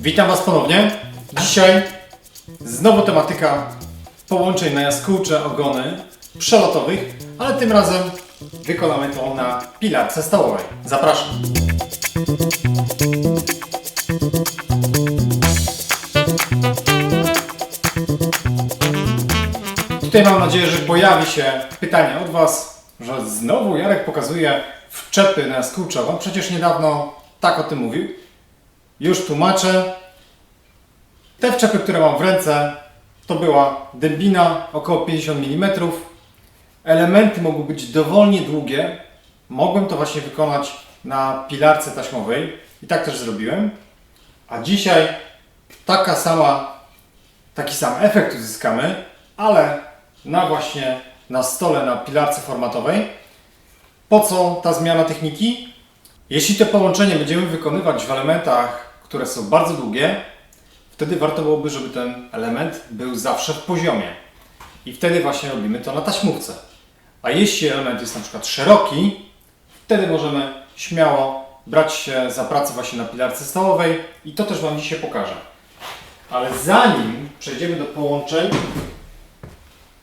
Witam Was ponownie. Dzisiaj znowu tematyka połączeń na jaskółcze ogony przelotowych, ale tym razem wykonamy to na pilarce stołowej. Zapraszam. Tutaj mam nadzieję, że pojawi się pytanie od Was, że znowu Jarek pokazuje wczepy na jaskółcze ogon. Przecież niedawno tak o tym mówił. Już tłumaczę. Te wczepy, które mam w ręce, to była dębina około 50 mm. Elementy mogły być dowolnie długie. Mogłem to właśnie wykonać na pilarce taśmowej i tak też zrobiłem. A dzisiaj taka sama, taki sam efekt uzyskamy, ale na właśnie na stole na pilarce formatowej. Po co ta zmiana techniki? Jeśli to połączenie będziemy wykonywać w elementach, które są bardzo długie, wtedy warto byłoby, żeby ten element był zawsze w poziomie. I wtedy właśnie robimy to na taśmówce. A jeśli element jest na przykład szeroki, wtedy możemy śmiało brać się za pracę właśnie na pilarce stołowej i to też Wam dzisiaj pokażę. Ale zanim przejdziemy do połączeń,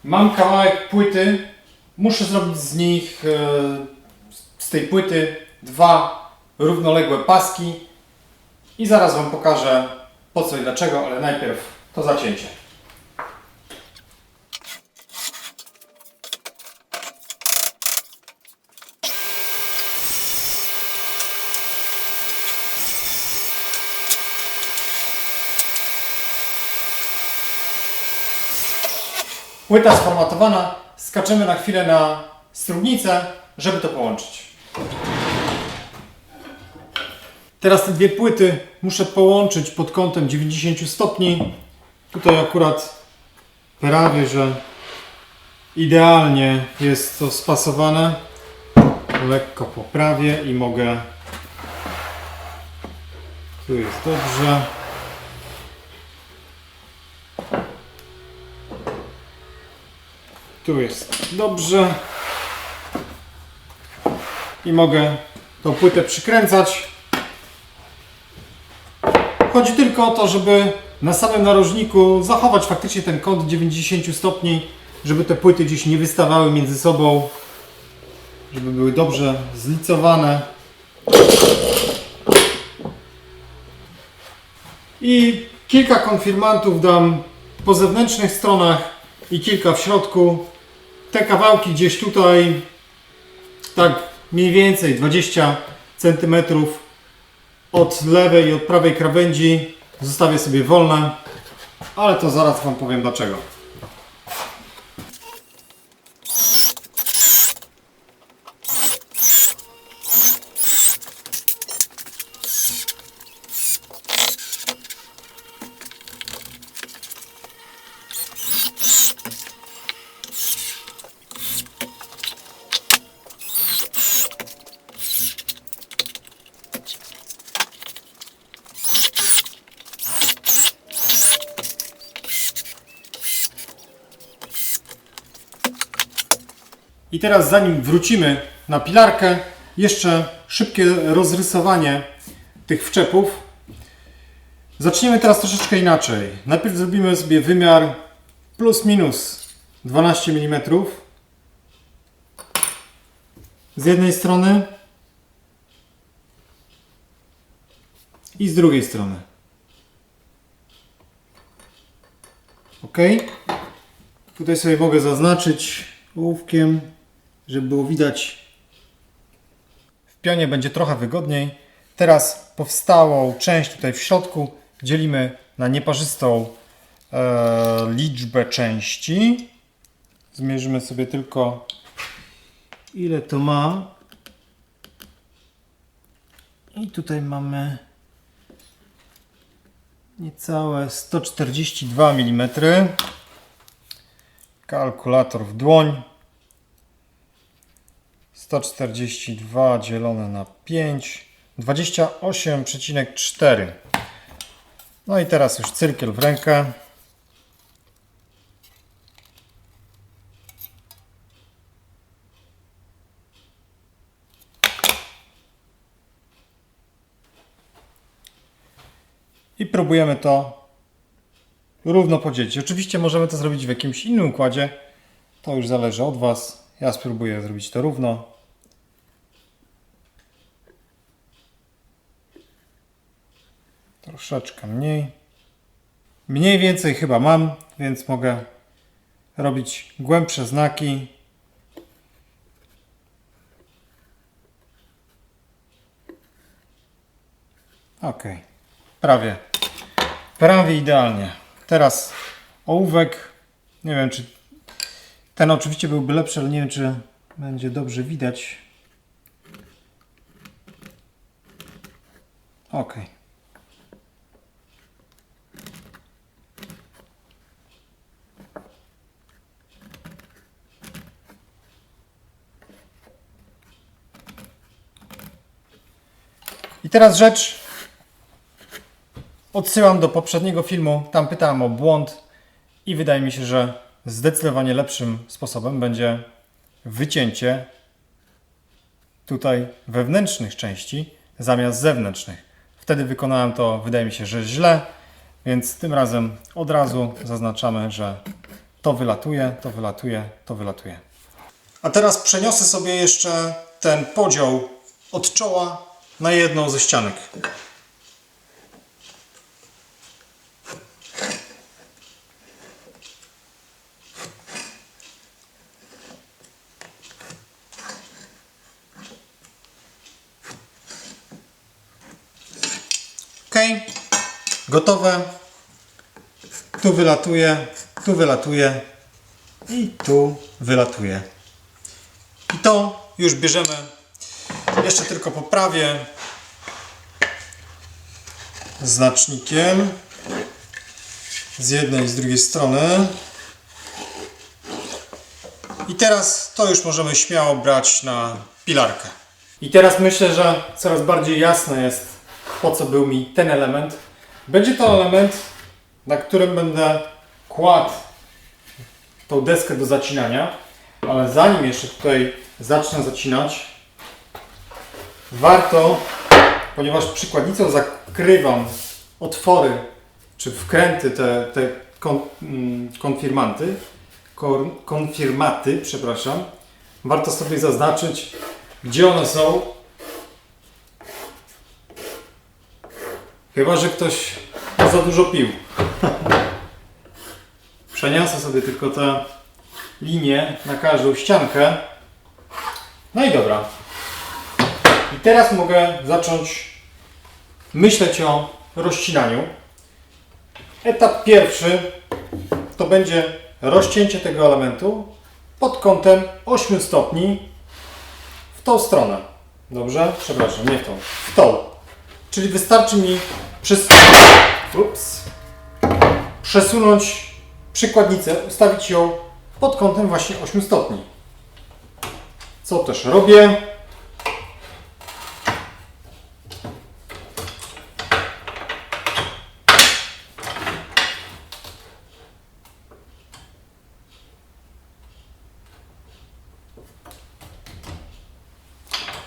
mam kawałek płyty. Muszę zrobić z nich, e, z tej płyty, dwa równoległe paski i zaraz Wam pokażę po co i dlaczego, ale najpierw to zacięcie. Płyta sformatowana, skaczemy na chwilę na strugnicę, żeby to połączyć. Teraz te dwie płyty muszę połączyć pod kątem 90 stopni. Tutaj akurat prawie, że idealnie jest to spasowane. Lekko poprawię i mogę. Tu jest dobrze. Tu jest dobrze. I mogę tą płytę przykręcać. Chodzi tylko o to, żeby na samym narożniku zachować faktycznie ten kąt 90 stopni, żeby te płyty gdzieś nie wystawały między sobą, żeby były dobrze zlicowane. I kilka konfirmantów dam po zewnętrznych stronach i kilka w środku. Te kawałki gdzieś tutaj, tak mniej więcej 20 cm od lewej i od prawej krawędzi zostawię sobie wolne, ale to zaraz Wam powiem dlaczego. I teraz zanim wrócimy na pilarkę, jeszcze szybkie rozrysowanie tych wczepów. Zaczniemy teraz troszeczkę inaczej. Najpierw zrobimy sobie wymiar plus minus 12 mm z jednej strony i z drugiej strony. Ok? Tutaj sobie mogę zaznaczyć ołówkiem, żeby było widać. W pionie będzie trochę wygodniej. Teraz powstałą część tutaj w środku dzielimy na nieparzystą e, liczbę części. Zmierzymy sobie tylko ile to ma. I tutaj mamy niecałe 142 mm. Kalkulator w dłoń. 142 dzielone na 5. 28,4. No i teraz już cyrkiel w rękę. I próbuję. spróbujemy to równo podzielić. Oczywiście możemy to zrobić w jakimś innym układzie. To już zależy od Was. Ja spróbuję zrobić to równo. Troszeczkę mniej. Mniej więcej chyba mam, więc mogę robić głębsze znaki. Ok, prawie. Prawie idealnie. Teraz ołówek. Nie wiem, czy ten oczywiście byłby lepszy, ale nie wiem, czy będzie dobrze widać. Ok. I teraz rzecz. Odsyłam do poprzedniego filmu. Tam pytałem o błąd i wydaje mi się, że zdecydowanie lepszym sposobem będzie wycięcie tutaj wewnętrznych części zamiast zewnętrznych. Wtedy wykonałem to, wydaje mi się, że źle, więc tym razem od razu zaznaczamy, że to wylatuje, to wylatuje, to wylatuje. A teraz przeniosę sobie jeszcze ten podział od czoła na jedną ze ścianek. Ok, gotowe. Tu wylatuje, tu wylatuje i tu wylatuje. I to już bierzemy. Jeszcze tylko poprawię znacznikiem z jednej i z drugiej strony. I teraz to już możemy śmiało brać na pilarkę. I teraz myślę, że coraz bardziej jasne jest, po co był mi ten element. Będzie to element, na którym będę kładł tą deskę do zacinania, ale zanim jeszcze tutaj zacznę zacinać, warto, ponieważ przykładnicą zakrywam otwory czy wkręty, te, te kon, mm, konfirmanty, kon, konfirmaty, przepraszam, warto sobie zaznaczyć, gdzie one są. Chyba, że ktoś za dużo pił. Przeniosę sobie tylko tę linię na każdą ściankę. No i dobra. Teraz mogę zacząć myśleć o rozcinaniu. Etap pierwszy to będzie rozcięcie tego elementu pod kątem 8 stopni w tą stronę. Dobrze? Przepraszam, nie w tą. W tą. Czyli wystarczy mi przes... Ups. przesunąć przykładnicę, ustawić ją pod kątem właśnie 8 stopni. Co też robię.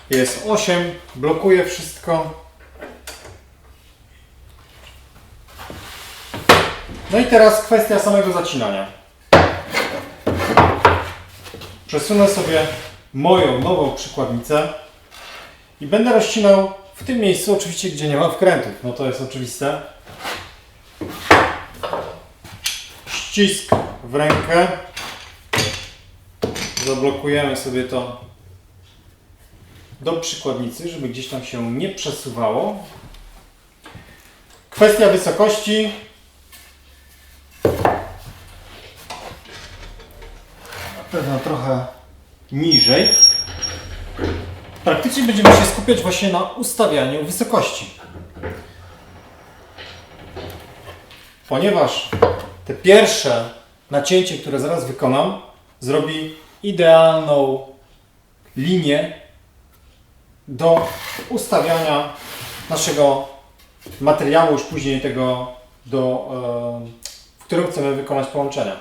Jest 8, blokuje wszystko. No i teraz kwestia samego zacinania. Przesunę sobie moją nową przykładnicę i będę rozcinał w tym miejscu, oczywiście, gdzie nie ma wkrętów. No to jest oczywiste. Ścisk w rękę. Zablokujemy sobie to do przykładnicy, żeby gdzieś tam się nie przesuwało. Kwestia wysokości. Na pewno trochę niżej. Praktycznie będziemy się skupiać właśnie na ustawianiu wysokości. Ponieważ te pierwsze nacięcie, które zaraz wykonam, zrobi idealną linię do ustawiania naszego materiału już później tego, do, w którym chcemy wykonać połączenia.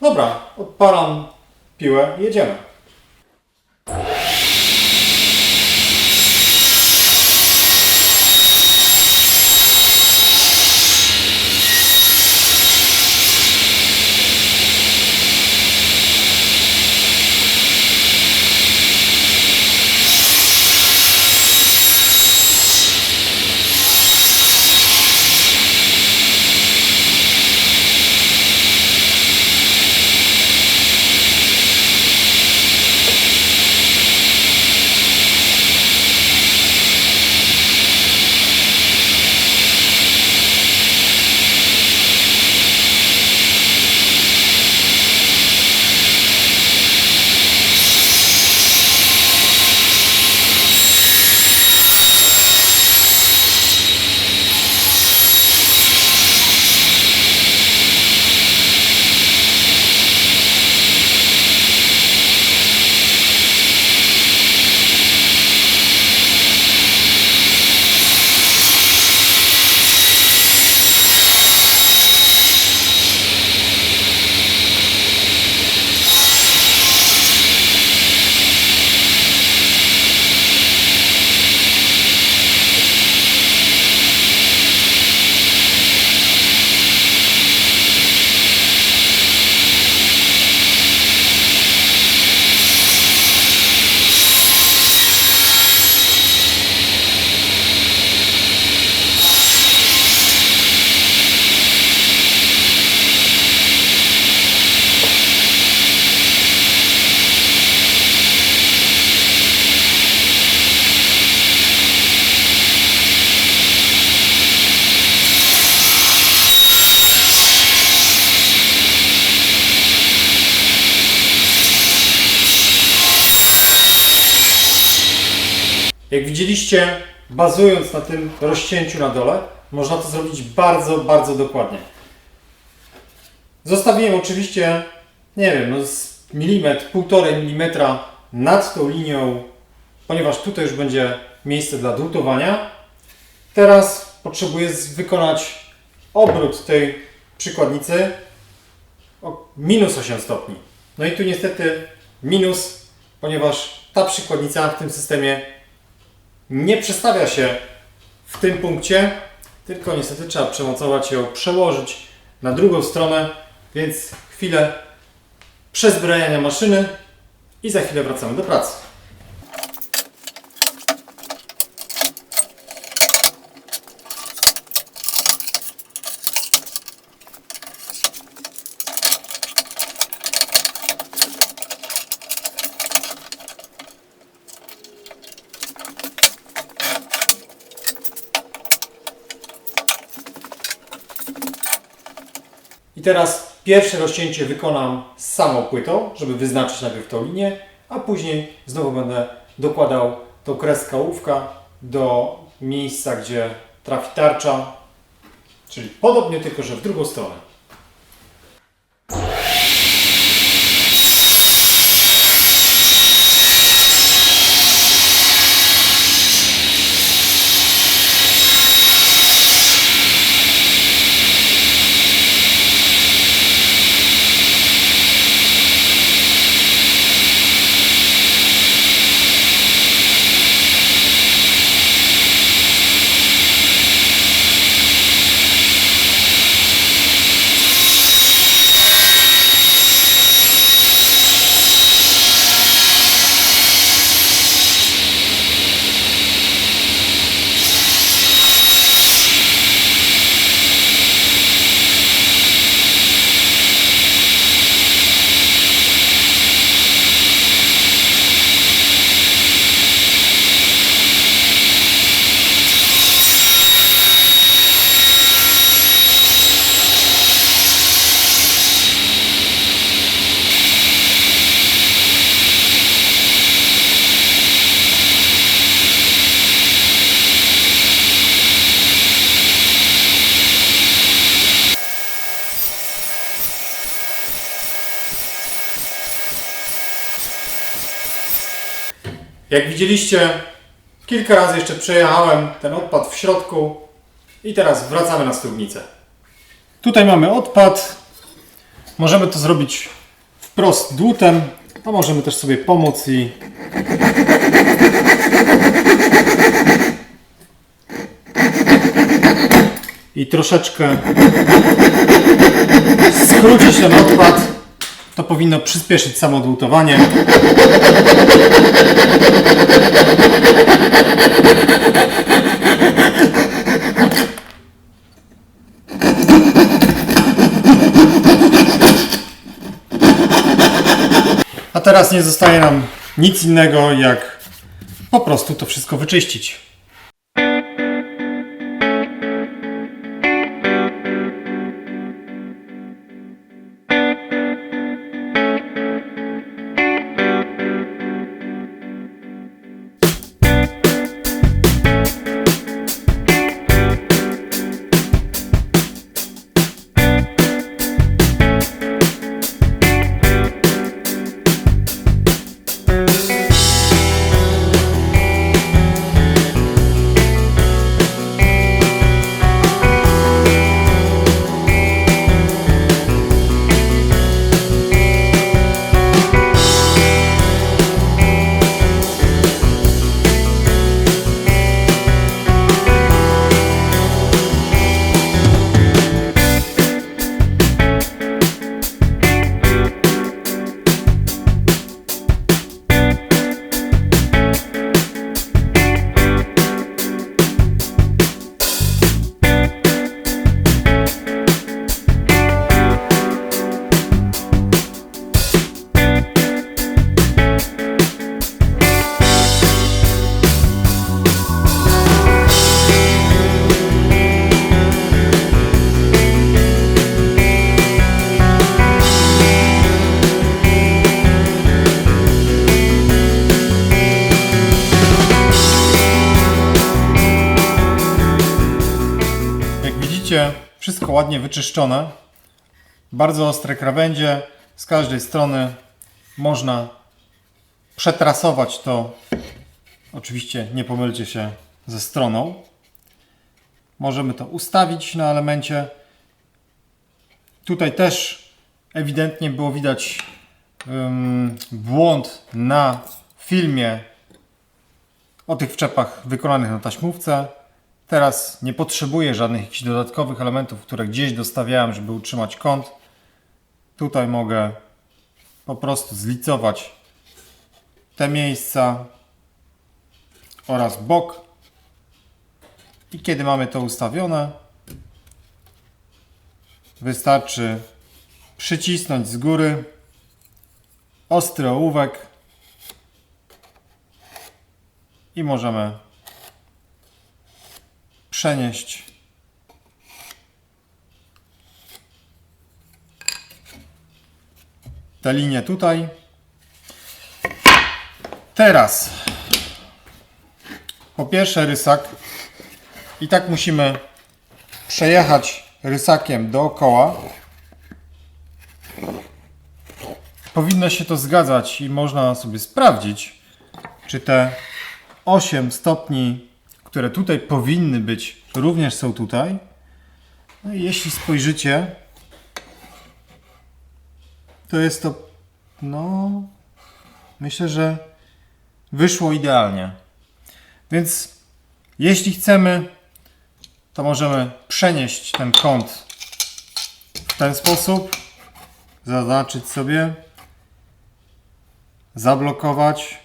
Dobra, odpalam piłę i jedziemy. Jak widzieliście, bazując na tym rozcięciu na dole, można to zrobić bardzo, bardzo dokładnie. Zostawiłem oczywiście, nie wiem, no z milimetr, półtorej milimetra nad tą linią, ponieważ tutaj już będzie miejsce dla drutowania. Teraz potrzebuję wykonać obrót tej przykładnicy o minus 8 stopni. No i tu niestety minus, ponieważ ta przykładnica w tym systemie nie przestawia się w tym punkcie, tylko niestety trzeba przemocować ją, przełożyć na drugą stronę, więc chwilę przezbrajania maszyny i za chwilę wracamy do pracy. I teraz pierwsze rozcięcie wykonam z samą płytą, żeby wyznaczyć najpierw tą linię, a później znowu będę dokładał tą kreskę ołówka do miejsca, gdzie trafi tarcza, czyli podobnie tylko, że w drugą stronę. Jak widzieliście, kilka razy jeszcze przejechałem ten odpad w środku i teraz wracamy na studnicę. Tutaj mamy odpad. Możemy to zrobić wprost dłutem, a możemy też sobie pomóc i i troszeczkę skrócić ten odpad. To powinno przyspieszyć samo dłutowanie. A teraz nie zostaje nam nic innego, jak po prostu to wszystko wyczyścić. Wszystko ładnie wyczyszczone. Bardzo ostre krawędzie. Z każdej strony można przetrasować to. Oczywiście nie pomylcie się ze stroną. Możemy to ustawić na elemencie. Tutaj też ewidentnie było widać ym, błąd na filmie o tych wczepach wykonanych na taśmówce. Teraz nie potrzebuję żadnych jakichś dodatkowych elementów, które gdzieś dostawiałem, żeby utrzymać kąt. Tutaj mogę po prostu zlicować te miejsca oraz bok. I kiedy mamy to ustawione, wystarczy przycisnąć z góry ostry ołówek i możemy przenieść tę linię tutaj. Teraz po pierwsze rysak i tak musimy przejechać rysakiem dookoła. Powinno się to zgadzać i można sobie sprawdzić, czy te 8 stopni, które tutaj powinny być, również są tutaj. No i jeśli spojrzycie, to jest to, no, myślę, że wyszło idealnie. Więc jeśli chcemy, to możemy przenieść ten kąt w ten sposób, zaznaczyć sobie, zablokować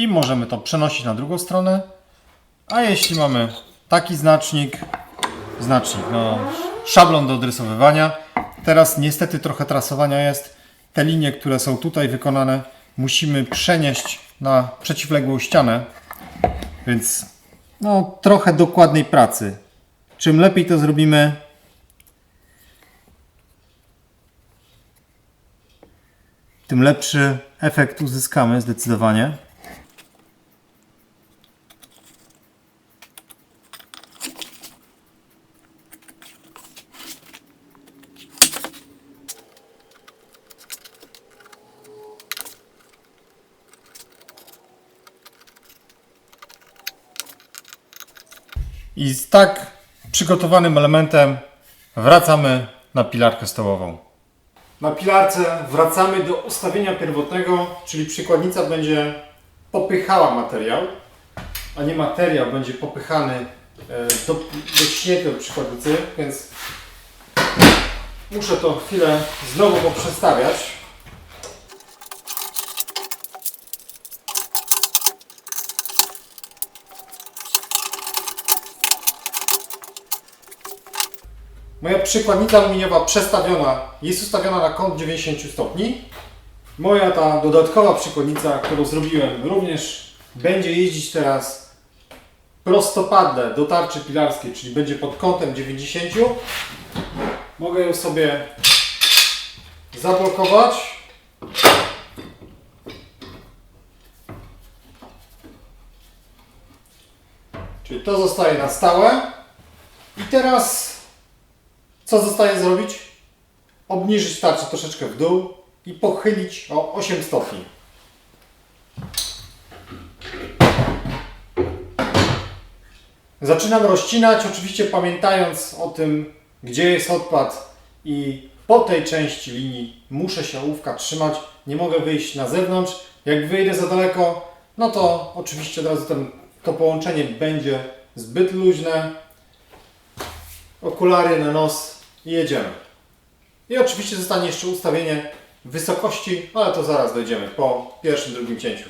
i możemy to przenosić na drugą stronę. A jeśli mamy taki znacznik, znacznik, no, szablon do odrysowywania, teraz niestety trochę trasowania jest. Te linie, które są tutaj wykonane, musimy przenieść na przeciwległą ścianę, więc no, trochę dokładnej pracy. Czym lepiej to zrobimy, tym lepszy efekt uzyskamy zdecydowanie. I z tak przygotowanym elementem wracamy na pilarkę stołową. Na pilarce wracamy do ustawienia pierwotnego, czyli przykładnica będzie popychała materiał, a nie materiał będzie popychany e, do, do śniegu przykładnicy, więc muszę to chwilę znowu poprzestawiać. Moja przykładnica aluminiowa przestawiona jest ustawiona na kąt 90 stopni. Moja ta dodatkowa przykładnica, którą zrobiłem, również będzie jeździć teraz prostopadle do tarczy pilarskiej, czyli będzie pod kątem 90. Mogę ją sobie zablokować. Czyli to zostaje na stałe. I teraz co zostaje zrobić? Obniżyć tarczę troszeczkę w dół i pochylić o 8 stopni. Zaczynam rozcinać, oczywiście pamiętając o tym, gdzie jest odpad i po tej części linii muszę się ołówka trzymać, nie mogę wyjść na zewnątrz. Jak wyjdę za daleko, no to oczywiście od razu ten, to połączenie będzie zbyt luźne. Okulary na nos i jedziemy. I oczywiście zostanie jeszcze ustawienie wysokości, ale to zaraz dojdziemy po pierwszym, drugim cięciu.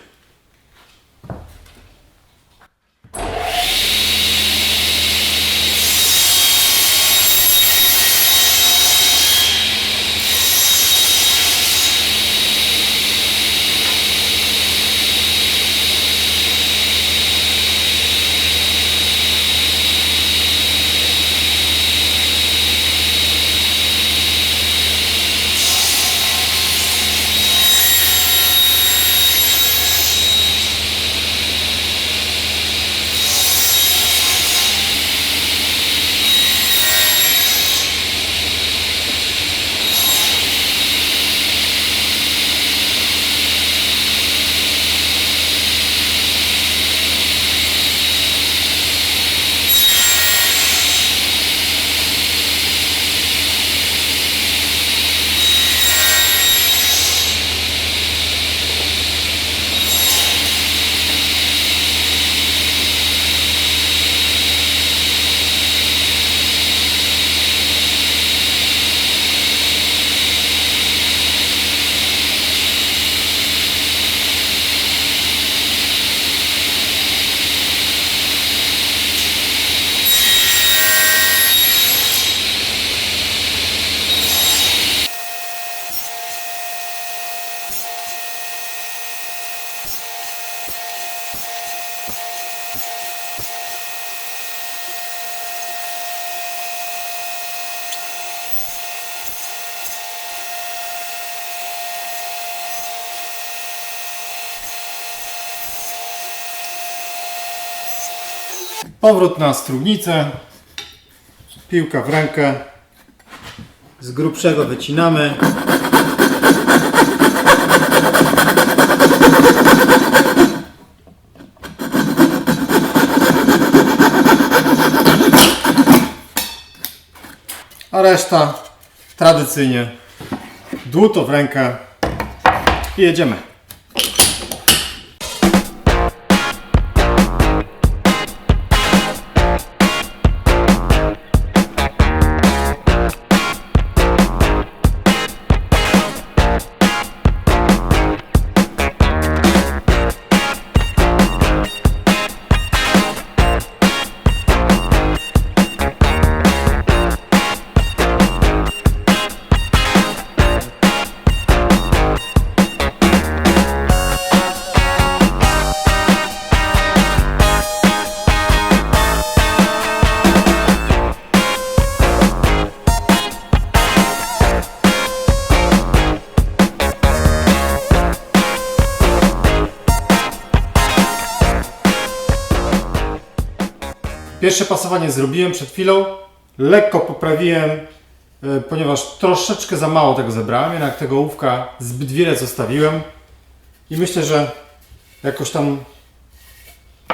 Powrót na strugnicę. Piłka w rękę. Z grubszego wycinamy. A reszta tradycyjnie dłuto w rękę i jedziemy. Pierwsze pasowanie zrobiłem przed chwilą. Lekko poprawiłem, e, ponieważ troszeczkę za mało tego zebrałem. Jednak tego ołówka zbyt wiele zostawiłem. I myślę, że jakoś tam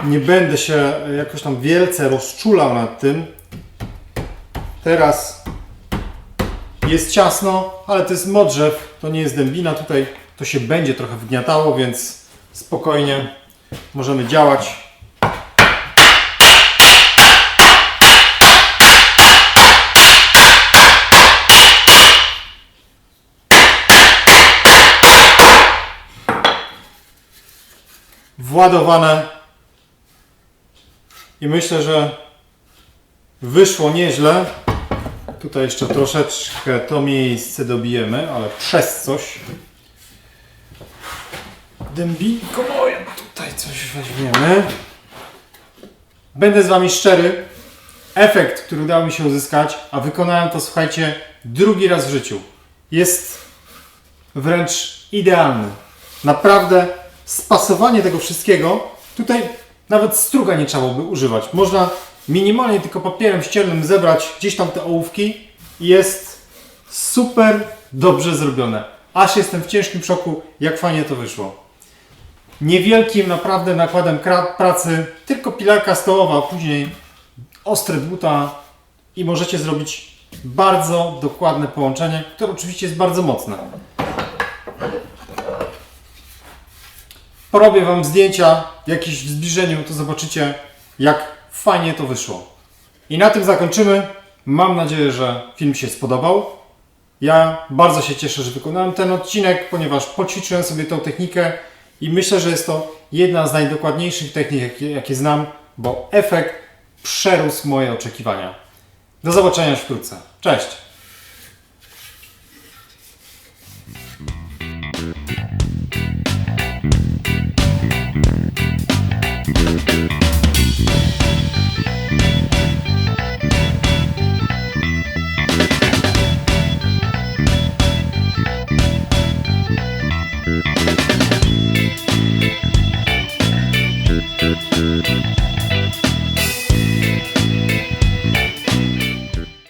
nie będę się e, jakoś tam wielce rozczulał nad tym. Teraz jest ciasno, ale to jest modrzew, to nie jest dębina. Tutaj to się będzie trochę wgniatało, więc spokojnie możemy działać. Władowane i myślę, że wyszło nieźle. Tutaj jeszcze troszeczkę to miejsce dobijemy, ale przez coś. Dębinko moje, tutaj coś weźmiemy. Będę z Wami szczery. Efekt, który udało mi się uzyskać, a wykonałem to, słuchajcie, drugi raz w życiu, jest wręcz idealny. Naprawdę spasowanie tego wszystkiego, tutaj nawet struga nie trzeba byłoby używać. Można minimalnie tylko papierem ściernym zebrać gdzieś tam te ołówki i jest super dobrze zrobione. Aż jestem w ciężkim szoku, jak fajnie to wyszło. Niewielkim naprawdę nakładem pracy, tylko pilarka stołowa, później ostre dłuta i możecie zrobić bardzo dokładne połączenie, które oczywiście jest bardzo mocne. Porobię Wam zdjęcia w zbliżeniu, to zobaczycie, jak fajnie to wyszło. I na tym zakończymy. Mam nadzieję, że film się spodobał. Ja bardzo się cieszę, że wykonałem ten odcinek, ponieważ poćwiczyłem sobie tą technikę i myślę, że jest to jedna z najdokładniejszych technik, jakie, znam, bo efekt przerósł moje oczekiwania. Do zobaczenia wkrótce. Cześć!